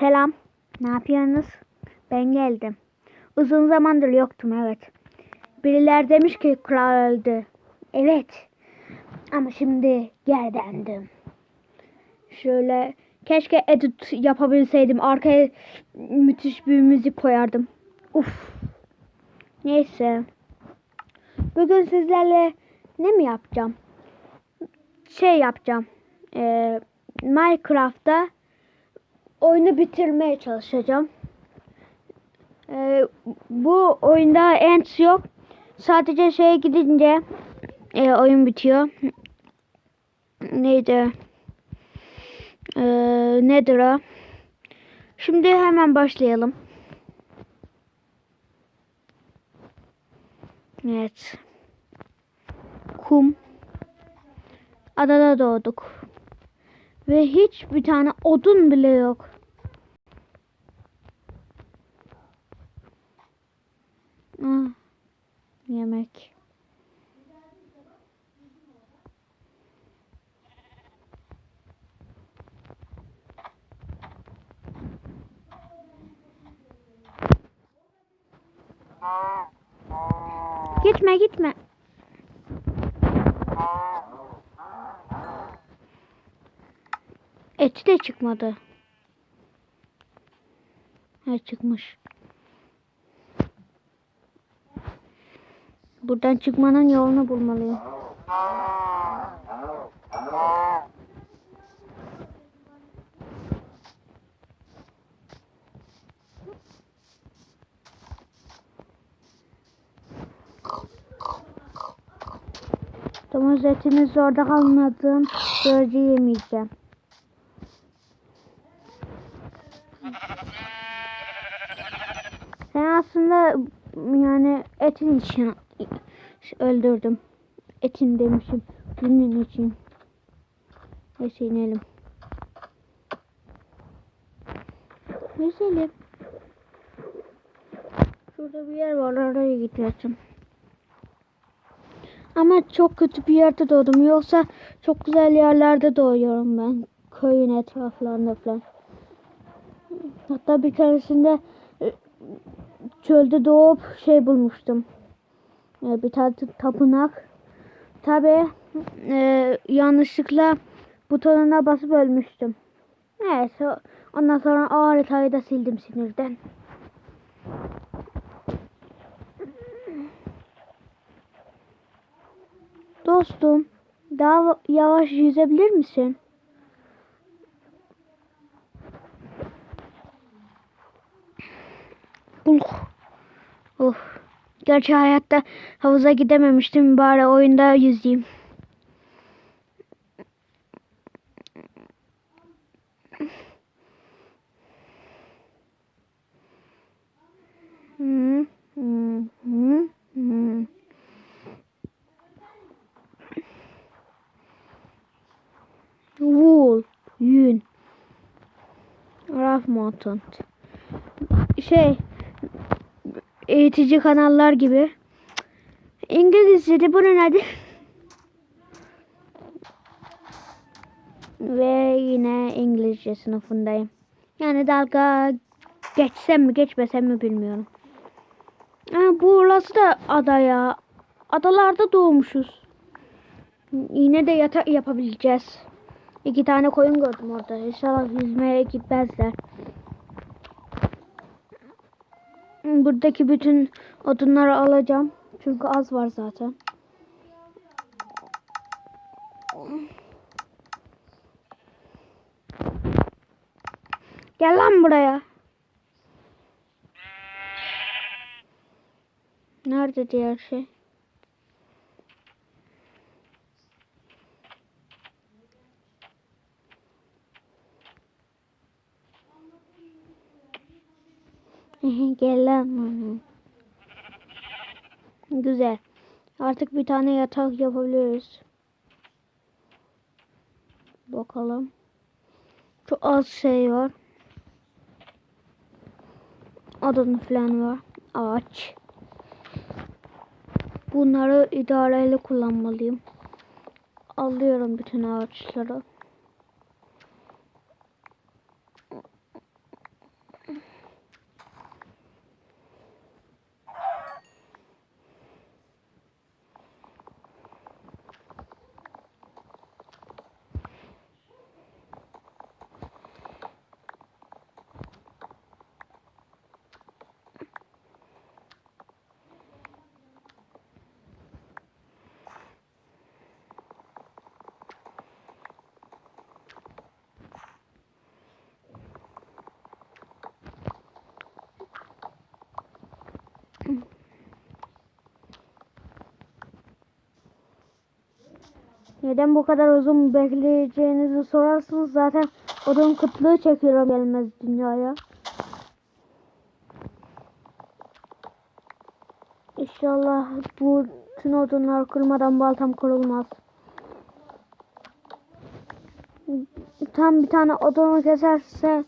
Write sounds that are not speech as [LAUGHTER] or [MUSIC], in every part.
Selam. Ne yapıyorsunuz? Ben geldim. Uzun zamandır yoktum evet. Biriler demiş ki kral öldü. Evet. Ama şimdi geri döndüm. Şöyle keşke edit yapabilseydim. Arkaya müthiş bir müzik koyardım. Uf. Neyse. Bugün sizlerle ne mi yapacağım? Şey yapacağım. Ee, Minecraft'ta oyunu bitirmeye çalışacağım. Ee, bu oyunda end yok. Sadece şeye gidince e, oyun bitiyor. Neydi? Ee, nedir o? Şimdi hemen başlayalım. Evet. Kum. Adada doğduk. Ve hiç bir tane odun bile yok. Ah, yemek. Gitme gitme. Eti de çıkmadı. Ha çıkmış. Buradan çıkmanın yolunu bulmalıyım. Domuz etini zorda kalmadığım sürece yemeyeceğim. Aslında yani etin için öldürdüm. Etin demişim. Günün için. Neyse inelim. Neyse Şurada bir yer var oraya gideceğim. Ama çok kötü bir yerde doğdum. Yoksa çok güzel yerlerde doğuyorum ben. Köyün etraflarında falan. Hatta bir keresinde e, çölde doğup şey bulmuştum. E, Bir tane tapınak. Tabi e, yanlışlıkla butonuna basıp ölmüştüm. Neyse ondan sonra o haritayı da sildim sinirden. Dostum, daha yavaş yüzebilir misin? Uh. Of. Gerçi hayatta havuza gidememiştim. Bari oyunda yüzeyim. Hı, hı, hı, hı. Wool, yün. Raf Mountain. Şey, eğitici kanallar gibi. İngilizce'de bunun adı. Ve yine İngilizce sınıfındayım. Yani dalga geçsem mi geçmesem mi bilmiyorum. Ha, burası da ada ya. Adalarda doğmuşuz. Yine de yatak yapabileceğiz. İki tane koyun gördüm orada. İnşallah yüzmeye gitmezler. Buradaki bütün odunları alacağım. Çünkü az var zaten. Gel lan buraya. Nerede diğer şey? [LAUGHS] Gel lan. Güzel. Artık bir tane yatak yapabiliriz. Bakalım. Çok az şey var. Adını falan var. Ağaç. Bunları idareyle kullanmalıyım. Alıyorum bütün ağaçları. Neden bu kadar uzun bekleyeceğinizi sorarsınız. Zaten odun kıtlığı çekiyorum gelmez dünyaya. İnşallah bu bütün odunlar kırılmadan baltam kırılmaz. Tam bir tane odunu keserse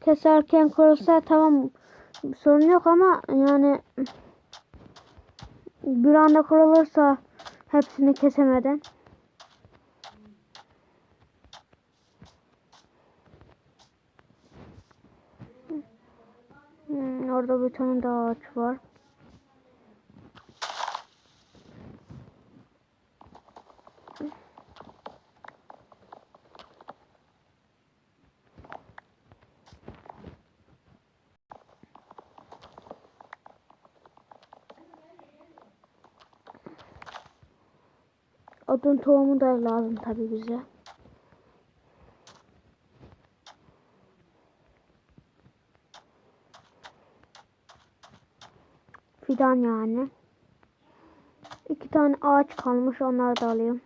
keserken kırılsa tamam sorun yok ama yani bir anda kırılırsa hepsini kesemeden Hmm, orada bir tane daha ağaç var. Odun tohumu da lazım tabi bize. Fidan yani. İki tane ağaç kalmış onları da alayım.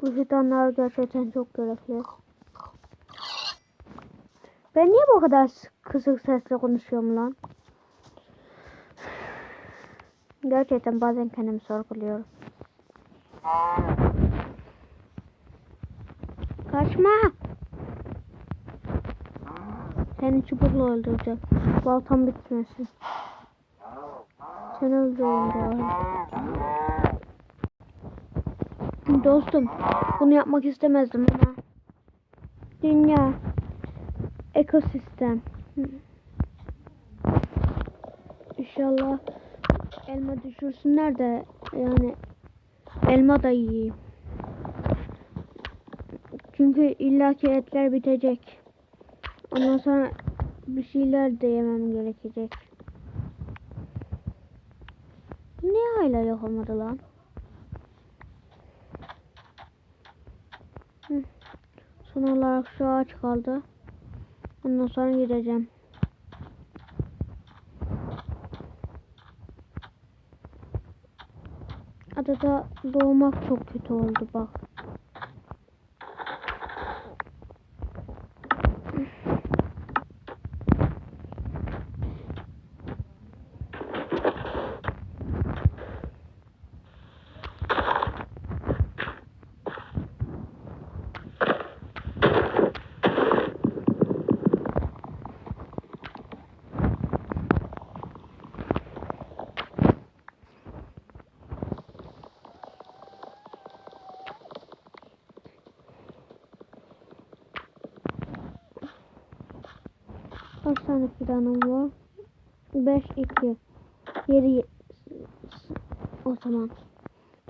Bu fidanlar gerçekten çok gerekli. Ben niye bu kadar kısık sesle konuşuyorum lan? Gerçekten bazen kendimi sorguluyorum. Kaçma. Seni çubukla öldüreceğim. Baltam bitmesin. Öldüreyim bari. Dostum, bunu yapmak istemezdim ama dünya, ekosistem. İnşallah elma düşürsünler de yani elma da yiyeyim. Çünkü illaki etler bitecek. Ondan sonra bir şeyler de yemem gerekecek. Niye hala yok olmadı lan? Son olarak şu ağaç kaldı. Ondan sonra gideceğim. Adada doğmak çok kötü oldu bak. Tane fidanım var? 5, 2, 7 o zaman.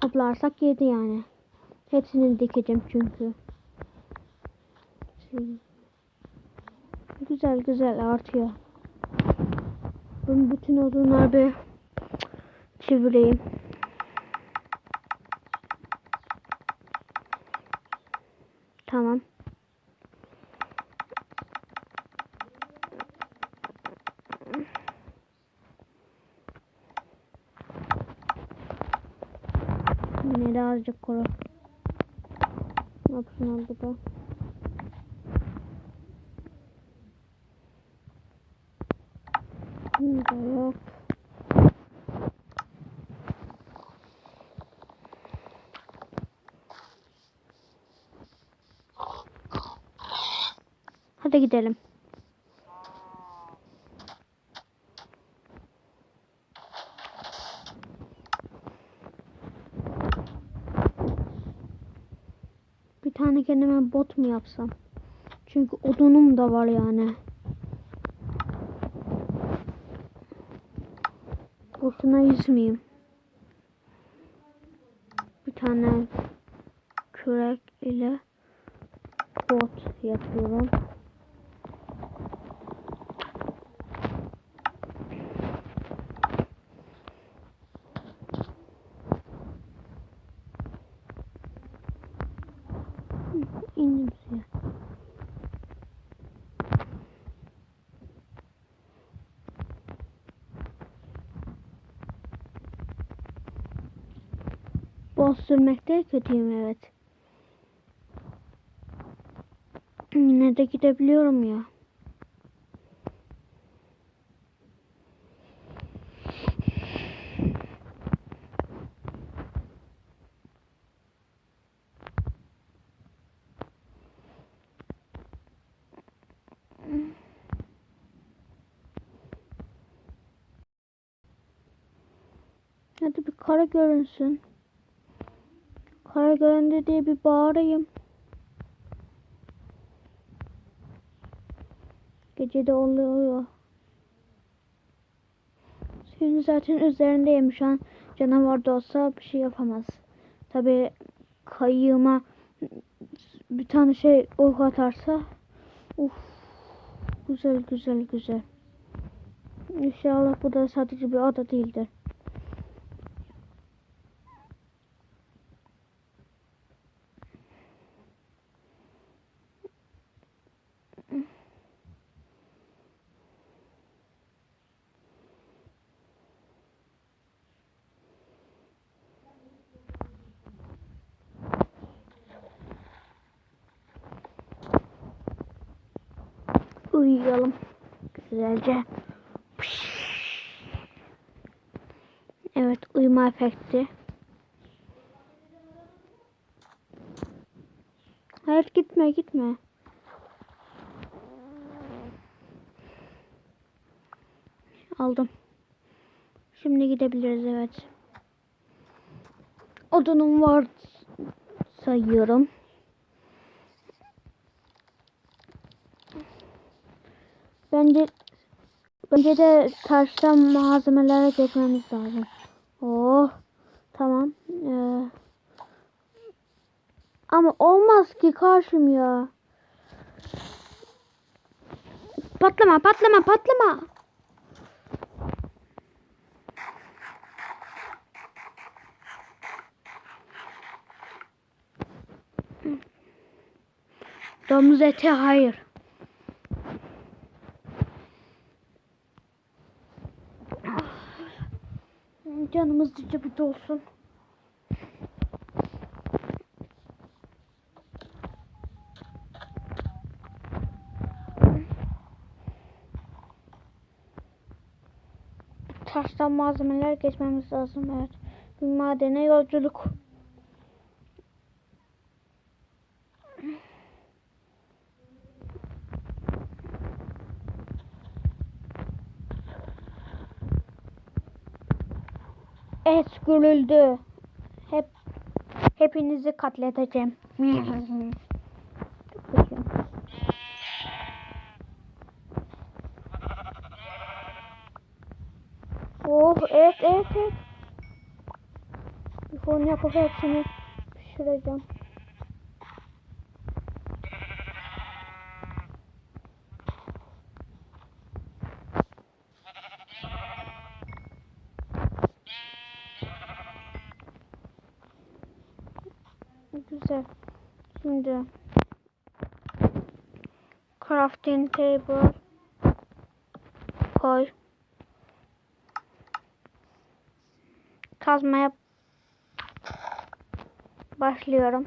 Toplarsak 7 yani. Hepsini dikeceğim çünkü. Güzel güzel artıyor. Ben bütün odunları bir çevireyim. Tamam. Azıcık koru. Ne yapsın oldu da? Burada yok. Hadi gidelim. Bir tane kendime bot mu yapsam? Çünkü odunum da var yani. Boşuna yüzmeyeyim. Bir tane kürek ile bot yapıyorum. Bol sürmekte kötüyüm evet. Hmm, Yine de gidebiliyorum ya. Hadi bir kara görünsün. Kara göründü diye bir bağırayım. Gece de oluyor. Suyun zaten üzerindeyim şu an. Canavar da olsa bir şey yapamaz. Tabi kayığıma bir tane şey ok atarsa uf güzel güzel güzel. İnşallah bu da sadece bir ada değildir. Uyuyalım. Güzelce. Evet uyuma efekti. Hayır gitme gitme. Aldım. Şimdi gidebiliriz evet. Odunum var sayıyorum. Bence bence de taştan malzemelere geçmemiz lazım. Oh tamam. Ee, ama olmaz ki karşım ya. Patlama patlama patlama. Domuz eti hayır. Canımız cıcıbıt olsun. Taştan malzemeler geçmemiz lazım. Evet. Bir madene yolculuk. Et görüldü. Hep hepinizi katledeceğim. oh evet evet. Bir fon yapıp hepsini pişireceğim. Crafting table koy. Kazmaya başlıyorum.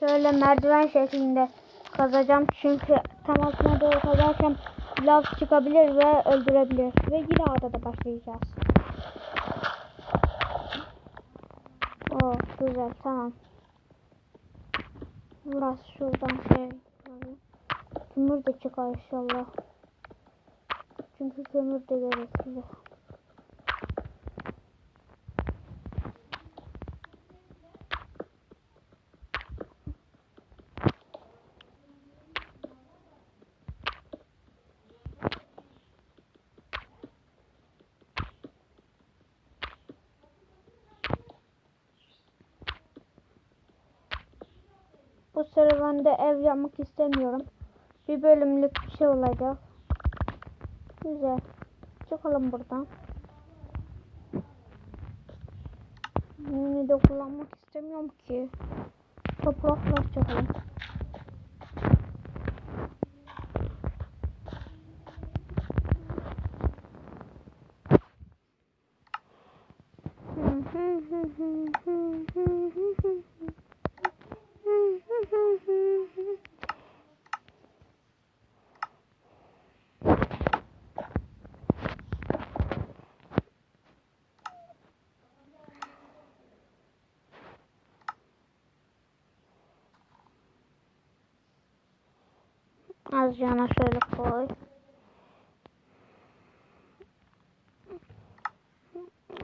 Şöyle merdiven şeklinde kazacağım çünkü tam altına doğru kazarken lav çıkabilir ve öldürebilir ve yine adada başlayacağız. Oo güzel tamam. Biraz şuradan şey alayım. Kömür de çıkar inşallah. Çünkü kömür de gerekli. Bu serüvende ev yapmak istemiyorum. Bir bölümlük bir şey olacak. Güzel. Çıkalım buradan. Yine de kullanmak istemiyorum ki. Topraklar çıkalım. Azıcığına şöyle koy.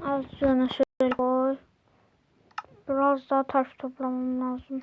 Azıcığına şöyle koy. Biraz daha taş toplamam lazım.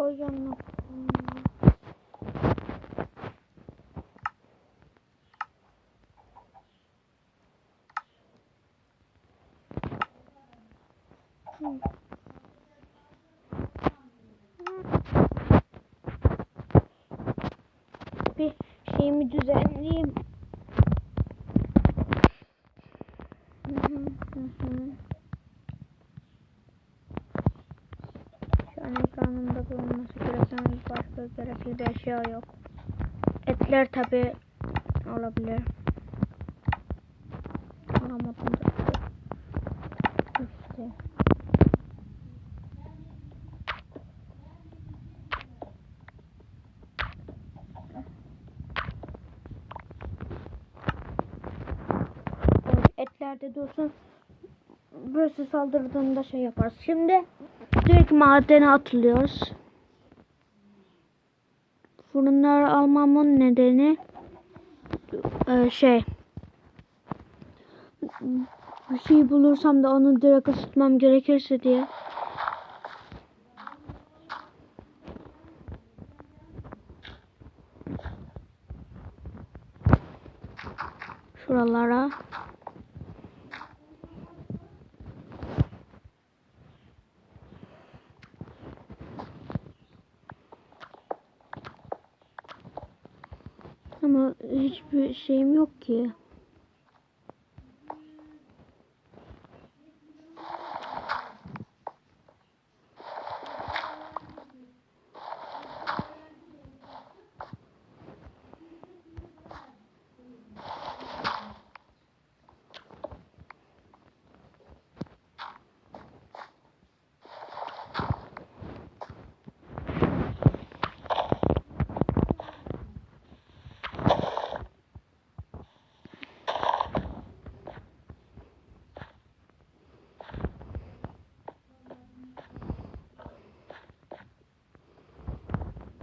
Koy yanına. Bir şeyimi düzenleyeyim. Hı hı, hı hı. Şu an ekranımda bulunması gereken bir eşya yok. Etler tabi olabilir. Aramadım da. İşte. Etler de dursun. Burası saldırdığında şey yaparız. Şimdi direkt madene atılıyoruz. Fırınları almamın nedeni e, şey bir şey bulursam da onu direkt ısıtmam gerekirse diye. Ama hiçbir şeyim yok ki.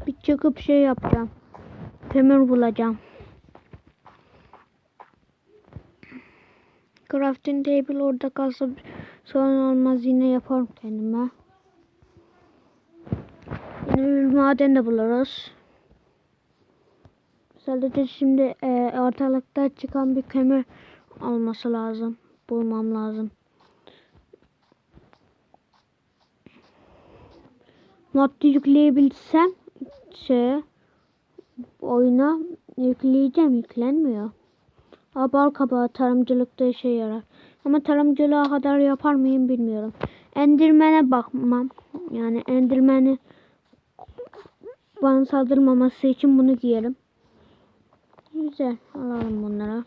Bir çıkıp şey yapacağım. Kömür bulacağım. Crafting table orada kalsa sorun olmaz yine yaparım kendime. Yine bir maden de buluruz. Sadece şimdi e, ortalıkta çıkan bir kömür olması lazım. Bulmam lazım. Mod yükleyebilsem şey oyuna yükleyeceğim yüklenmiyor. Abal kabağı tarımcılıkta işe yarar. Ama tarımcılığa kadar yapar mıyım bilmiyorum. Endirmene bakmam. Yani endirmeni bana saldırmaması için bunu giyerim. Güzel. Alalım bunları.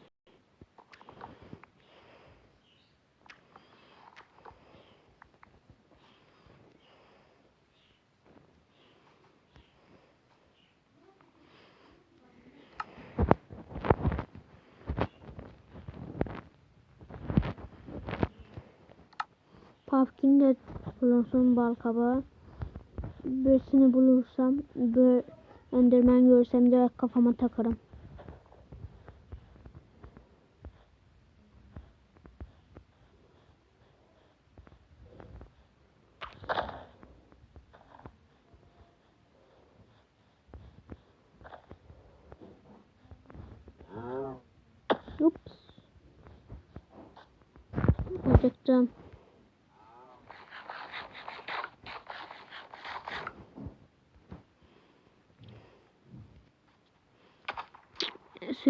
Ondan sonra bal kabağı. Birisini bulursam, bir enderman görsem direkt kafama takarım. Oops. Olacaktım.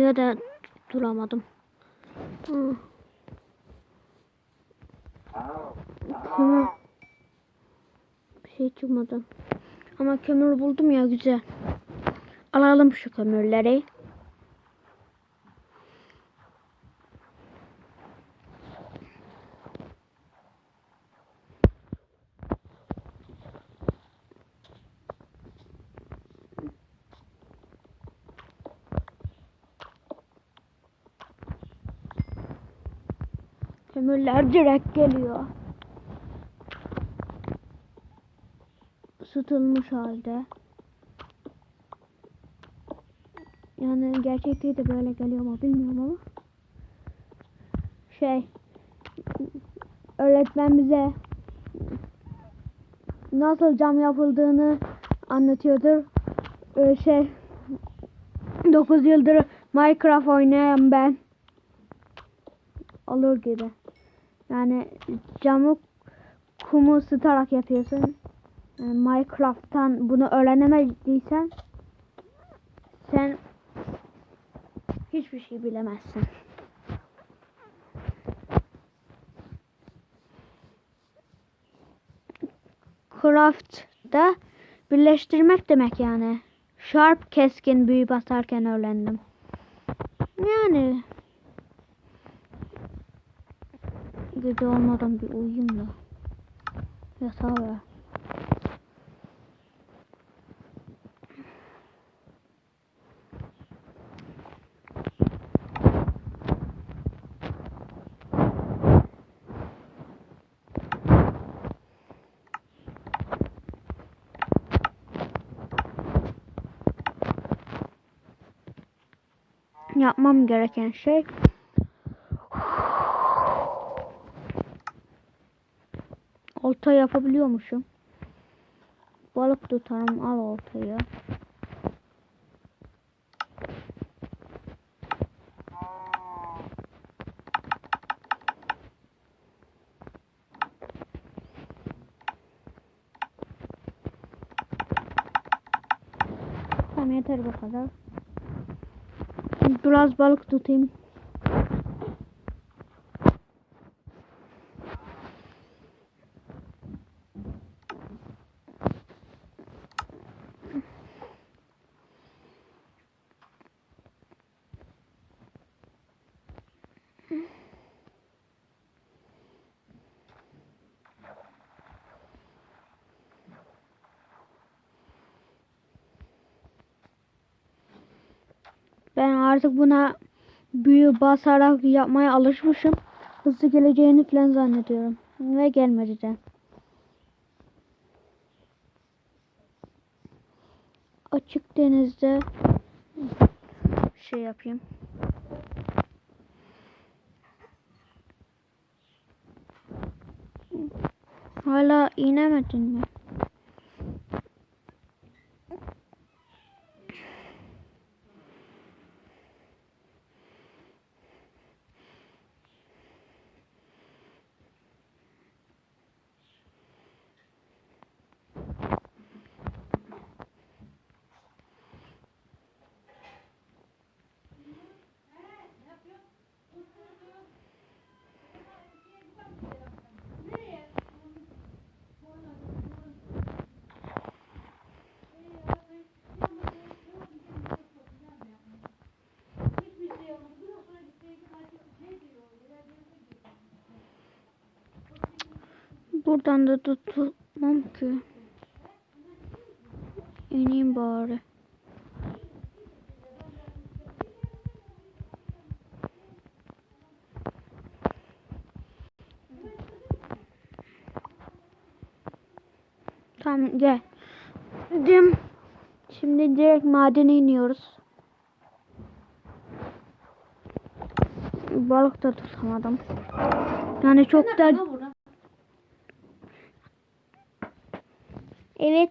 Suya da duramadım. Hı. Kömür. Bir şey çıkmadı. Ama kömür buldum ya güzel. Alalım şu kömürleri. Kömürler direkt geliyor. Isıtılmış halde. Yani gerçekte de böyle geliyor mu bilmiyorum ama. Şey öğretmen bize nasıl cam yapıldığını anlatıyordur. Ee, şey 9 yıldır Minecraft oynayan ben olur gibi. Yani camı kumu ısıtarak yapıyorsun. Yani Minecraft'tan bunu öğrenemediysen sen hiçbir şey bilemezsin. Craft da birleştirmek demek yani. Sharp keskin büyü basarken öğrendim. Yani Gece olmadan bir uyuyayım da. Yatağa ver. Yapmam gereken şey Olta yapabiliyormuşum. Balık tutarım al oltayı. Tamam yeter bu kadar. Biraz balık tutayım. Ben artık buna büyü basarak yapmaya alışmışım. Hızlı geleceğini falan zannediyorum. Ve gelmedi de. Açık denizde şey yapayım. Hala inemedin mi? Buradan da tutmam ki. İneyim bari. Tamam gel. Dim. Şimdi direkt madene iniyoruz. Balık da tutamadım. Yani çok da Evet